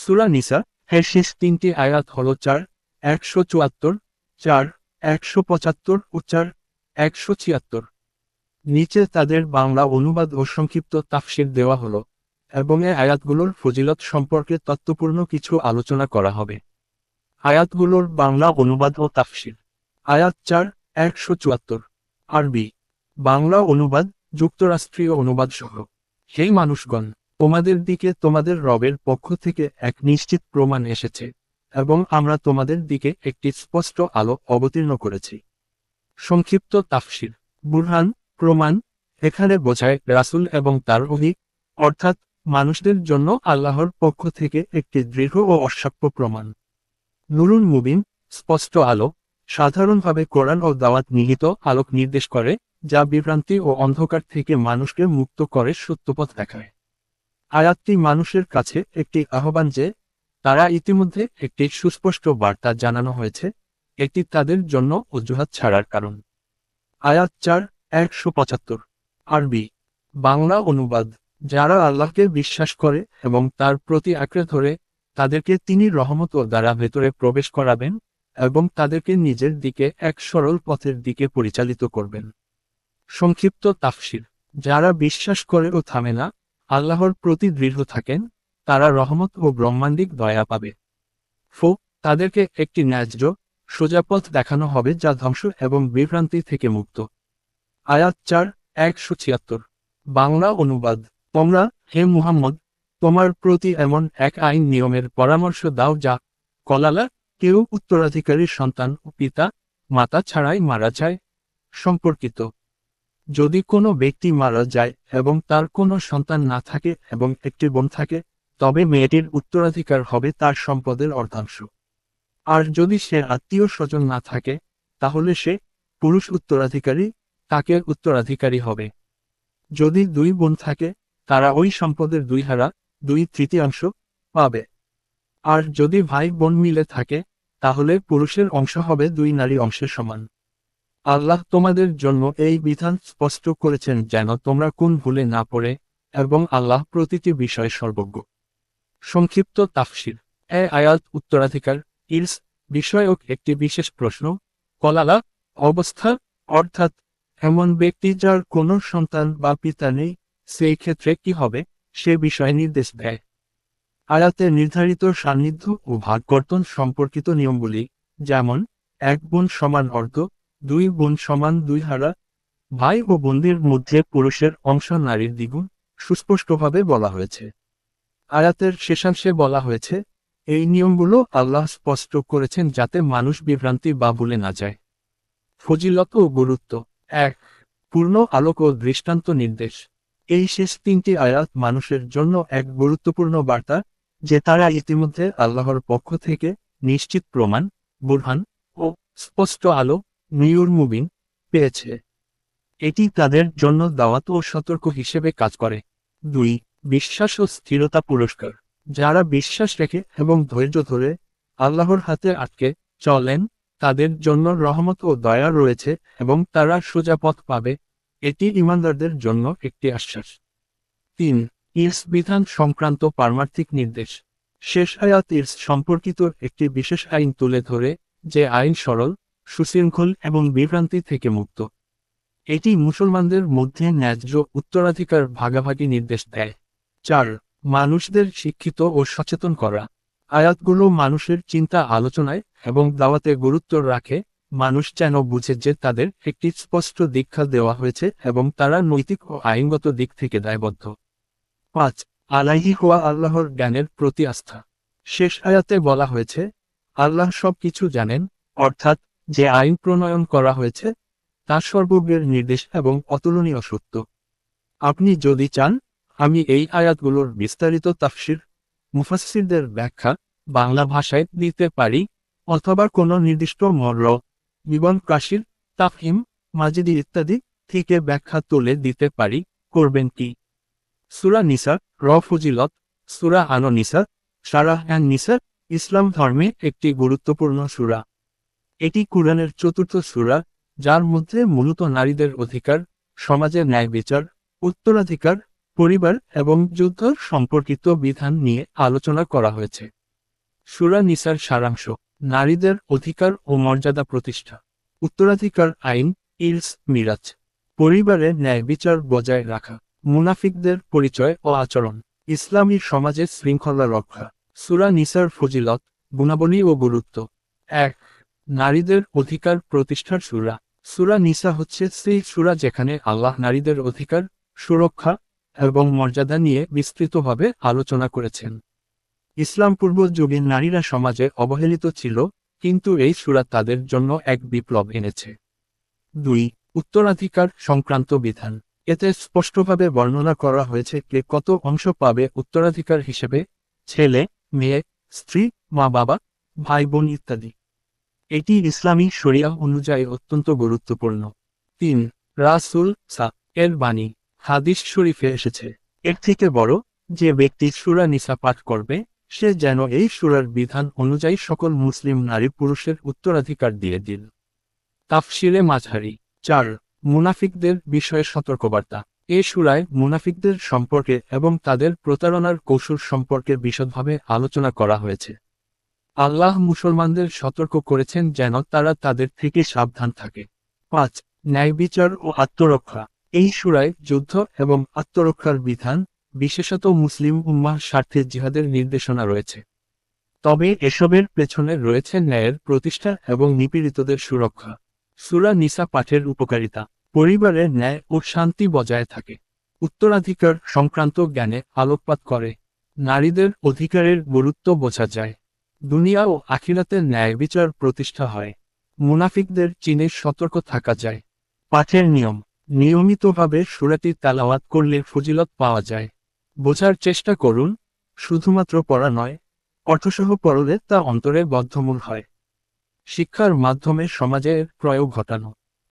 সুরা নিসা এর শেষ তিনটি আয়াত হল চার, একশো চুয়াত্তর, চার, একশো পঁচাত্তর ও চার, একশো ছিয়াত্তর। নিচে তাদের বাংলা অনুবাদ ও সংক্ষিপ্ত তাফসির দেওয়া হলো এবং এ আয়াতগুলোর ফজিলত সম্পর্কে তত্ত্বপূর্ণ কিছু আলোচনা করা হবে। আয়াতগুলোর বাংলা অনুবাদ ও তাফসির। আয়াত চার, একশো চুয়াত্তর। আরবি। বাংলা অনুবাদ, যুক্তরাষ্ট্রীয় অনুবাদ সহ সেই মানুষগণ তোমাদের দিকে তোমাদের রবের পক্ষ থেকে এক নিশ্চিত প্রমাণ এসেছে, এবং আমরা তোমাদের দিকে একটি স্পষ্ট আলো অবতীর্ণ করেছি। সংক্ষিপ্ত তাফসির, বুরহান, প্রমাণ, এখানে বোঝায় রাসূল এবং তার অধিক অর্থাৎ মানুষদের জন্য আল্লাহর পক্ষ থেকে একটি দৃঢ় ও অসাক্ষ্য প্রমাণ। নুরুন মুবিন, স্পষ্ট আলো, সাধারণভাবে কোরআন ও দাওয়াত নিহিত আলোক নির্দেশ করে, যা বিভ্রান্তি ও অন্ধকার থেকে মানুষকে মুক্ত করে সত্যপথ দেখায়। আয়াতটি মানুষের কাছে একটি আহ্বান যে, তারা ইতিমধ্যে একটি সুস্পষ্ট বার্তা জানানো হয়েছে, এটি তাদের জন্য অজুহাত ছাড়ার কারণ। আয়াত চার, একশো পঁচাত্তর। আরবি, বাংলা অনুবাদ। যারা আল্লাহকে বিশ্বাস করে এবং তার প্রতি আঁকড়ে ধরে, তাদেরকে তিনি রহমত ও দ্বারা ভেতরে প্রবেশ করাবেন এবং তাদেরকে নিজের দিকে এক সরল পথের দিকে পরিচালিত করবেন। সংক্ষিপ্ত তাফসির। যারা বিশ্বাস করে ও থামে না আল্লাহর প্রতি দৃঢ় থাকেন, তারা রহমত ও ব্রহ্মাণ্ডিক দয়া পাবে। ফো, তাদেরকে একটি ন্যায্য সোজাপথ দেখানো হবে যা ধ্বংস এবং বিভ্রান্তি থেকে মুক্ত। আয়াত চার, একশো ছিয়াত্তর। বাংলা অনুবাদ, তোমরা, হে মুহাম্মদ, তোমার প্রতি এমন এক আইন নিয়মের পরামর্শ দাও যা, কলালা, কেউ উত্তরাধিকারীর সন্তান ও পিতা, মাতা ছাড়াই মারা যায়, সম্পর্কিত। যদি কোনো ব্যক্তি মারা যায় এবং তার কোনো সন্তান না থাকে এবং একটি বোন থাকে, তবে মেয়েটির উত্তরাধিকার হবে তার সম্পদের অর্ধাংশ। আর যদি সে আত্মীয় স্বজন না থাকে, তাহলে সে পুরুষ উত্তরাধিকারী, তাকে উত্তরাধিকারী হবে। যদি দুই বোন থাকে, তারা ওই সম্পদের দুই হারা, দুই তৃতীয়াংশ পাবে। আর যদি ভাই বোন মিলে থাকে, তাহলে পুরুষের অংশ হবে দুই নারী অংশের সমান। আল্লাহ তোমাদের জন্য এই বিধান স্পষ্ট করেছেন যেন তোমরা কোন ভুলে না পড়ে, এবং আল্লাহ প্রতিটি বিষয় সর্বজ্ঞ। সংক্ষিপ্ত তাফসির। এ আয়াত উত্তরাধিকার। ইলস বিষয়ক একটি বিশেষ প্রশ্ন। কলালা, অবস্থা, অর্থাৎ এমন ব্যক্তি যার কোনো সন্তান বা পিতা নেই, সেই ক্ষেত্রে কি হবে, সে বিষয়ে নির্দেশ দেয়। আয়াতে নির্ধারিত সান্নিধ্য ও ভাগকর্তন সম্পর্কিত নিয়মগুলি, যেমন, এক বোন সমান অর্ধ দুই বোন সমান দুই হারা। ভাই ও বোনদের মধ্যে পুরুষের অংশ নারীর দ্বিগুণ, সুস্পষ্টভাবে বলা হয়েছে। আয়াতের শেষাংশে বলা হয়েছে, এই নিয়মগুলো আল্লাহ স্পষ্ট করেছেন যাতে মানুষ বিভ্রান্তি বা ভুলে না যায়। ফজিলত ও গুরুত্ব। এক, পূর্ণ আলোক ও দৃষ্টান্ত নির্দেশ। এই শেষ তিনটি আয়াত মানুষের জন্য এক গুরুত্বপূর্ণ বার্তা, যে তারা ইতিমধ্যে আল্লাহর পক্ষ থেকে নিশ্চিত প্রমাণ, বুরহান ও স্পষ্ট আলো নিউর মুবিন পেয়েছে। এটি তাদের জন্য দাওয়াত ও সতর্ক হিসেবে কাজ করে। দুই, বিশ্বাস ও স্থিরতা পুরস্কার। যারা বিশ্বাস রেখে এবং ধৈর্য ধরে আল্লাহর হাতে আটকে চলেন, তাদের জন্য রহমত ও দয়া রয়েছে এবং তারা সোজা পথ পাবে। এটি ইমানদারদের জন্য একটি আশ্বাস। তিন, ইরস বিধান সংক্রান্ত পারমার্থিক নির্দেশ। শেষ আয়াত ইরস সম্পর্কিত একটি বিশেষ আইন তুলে ধরে, যে আইন সরল সুশৃঙ্খল এবং বিভ্রান্তি থেকে মুক্ত। এটি মুসলমানদের মধ্যে ন্যায্য উত্তরাধিকার ভাগাভাগি নির্দেশ দেয়। চার, মানুষদের শিক্ষিত ও সচেতন করা। আয়াতগুলো মানুষের চিন্তা আলোচনায় এবং দাওয়াতে গুরুত্ব রাখে। মানুষ যেন বুঝে যে তাদের একটি স্পষ্ট দীক্ষা দেওয়া হয়েছে এবং তারা নৈতিক ও আইনগত দিক থেকে দায়বদ্ধ। পাঁচ আলাহি হওয়া আল্লাহর জ্ঞানের প্রতি আস্থা। শেষ আয়াতে বলা হয়েছে, আল্লাহ সব কিছু জানেন, অর্থাৎ যে আইন প্রণয়ন করা হয়েছে, তা সর্বজ্ঞের নির্দেশ এবং অতুলনীয় সত্য। আপনি যদি চান, আমি এই আয়াতগুলোর বিস্তারিত তাফসির, মুফাসসিরদের ব্যাখ্যা বাংলা ভাষায় দিতে পারি, অথবা কোনো নির্দিষ্ট মর্ল বিবন কাশির, তাফহিম, মাজিদি ইত্যাদি থেকে ব্যাখ্যা তুলে দিতে পারি, করবেন কি? সুরা নিসা র ফজিলত সুরা আনো নিসা সারা হ্যান নিসা ইসলাম ধর্মে একটি গুরুত্বপূর্ণ সুরা। এটি কুরআনের চতুর্থ সুরা, যার মধ্যে মূলত নারীদের অধিকার, সমাজের ন্যায় বিচার, উত্তরাধিকার, পরিবার এবং যুদ্ধ সম্পর্কিত বিধান নিয়ে আলোচনা করা হয়েছে। সুরা নিসার সারাংশ, নারীদের অধিকার ও মর্যাদা প্রতিষ্ঠা। উত্তরাধিকার আইন, ইলস, মিরাজ। পরিবারে ন্যায় বিচার বজায় রাখা, মুনাফিকদের পরিচয় ও আচরণ। ইসলামী সমাজে শৃঙ্খলা রক্ষা। সুরা নিসার ফজিলত, গুণাবলী ও গুরুত্ব। এক নারীদের অধিকার প্রতিষ্ঠার সুরা। সুরা নিসা হচ্ছে সেই সুরা যেখানে আল্লাহ নারীদের অধিকার, সুরক্ষা এবং মর্যাদা নিয়ে বিস্তৃতভাবে আলোচনা করেছেন। ইসলাম পূর্ব যুগে নারীরা সমাজে অবহেলিত ছিল, কিন্তু এই সুরা তাদের জন্য এক বিপ্লব এনেছে। দুই, উত্তরাধিকার সংক্রান্ত বিধান। এতে স্পষ্টভাবে বর্ণনা করা হয়েছে কে কত অংশ পাবে উত্তরাধিকার হিসেবে, ছেলে, মেয়ে, স্ত্রী মা বাবা ভাই বোন ইত্যাদি। এটি ইসলামী শরিয়া অনুযায়ী অত্যন্ত গুরুত্বপূর্ণ। তিন, রাসুল সা, এর বাণী, হাদিস শরীফে এসেছে। এর থেকে বড়, যে ব্যক্তি সুরা নিসা পাঠ করবে, সে যেন এই সুরার বিধান অনুযায়ী সকল মুসলিম নারী পুরুষের উত্তরাধিকার দিয়ে দিল তাফসিরে মাঝারি। চার, মুনাফিকদের বিষয়ে সতর্কবার্তা। এ সুরায় মুনাফিকদের সম্পর্কে এবং তাদের প্রতারণার কৌশল সম্পর্কে বিশদভাবে আলোচনা করা হয়েছে। আল্লাহ মুসলমানদের সতর্ক করেছেন যেন তারা তাদের থেকে সাবধান থাকে। পাঁচ, ন্যায় বিচার ও আত্মরক্ষা। এই সুরায় যুদ্ধ এবং আত্মরক্ষার বিধান, বিশেষত মুসলিম উম্মাহ স্বার্থে জিহাদের নির্দেশনা রয়েছে। তবে এসবের পেছনে রয়েছে ন্যায়ের প্রতিষ্ঠা এবং নিপীড়িতদের সুরক্ষা। সুরা নিসা পাঠের উপকারিতা। পরিবারে ন্যায় ও শান্তি বজায় থাকে। উত্তরাধিকার সংক্রান্ত জ্ঞানে আলোকপাত করে। নারীদের অধিকারের গুরুত্ব বোঝা যায়। দুনিয়া ও আখিরাতে ন্যায় বিচার প্রতিষ্ঠা হয়। মুনাফিকদের চীনে সতর্ক থাকা যায়। পাঠের নিয়ম। নিয়মিতভাবে সুরাটি তালাওয়াত করলে ফজিলত পাওয়া যায়। বোঝার চেষ্টা করুন, শুধুমাত্র পড়া নয় অর্থসহ পড়লে তা অন্তরে বদ্ধমূল হয়। শিক্ষার মাধ্যমে সমাজের প্রয়োগ ঘটানো।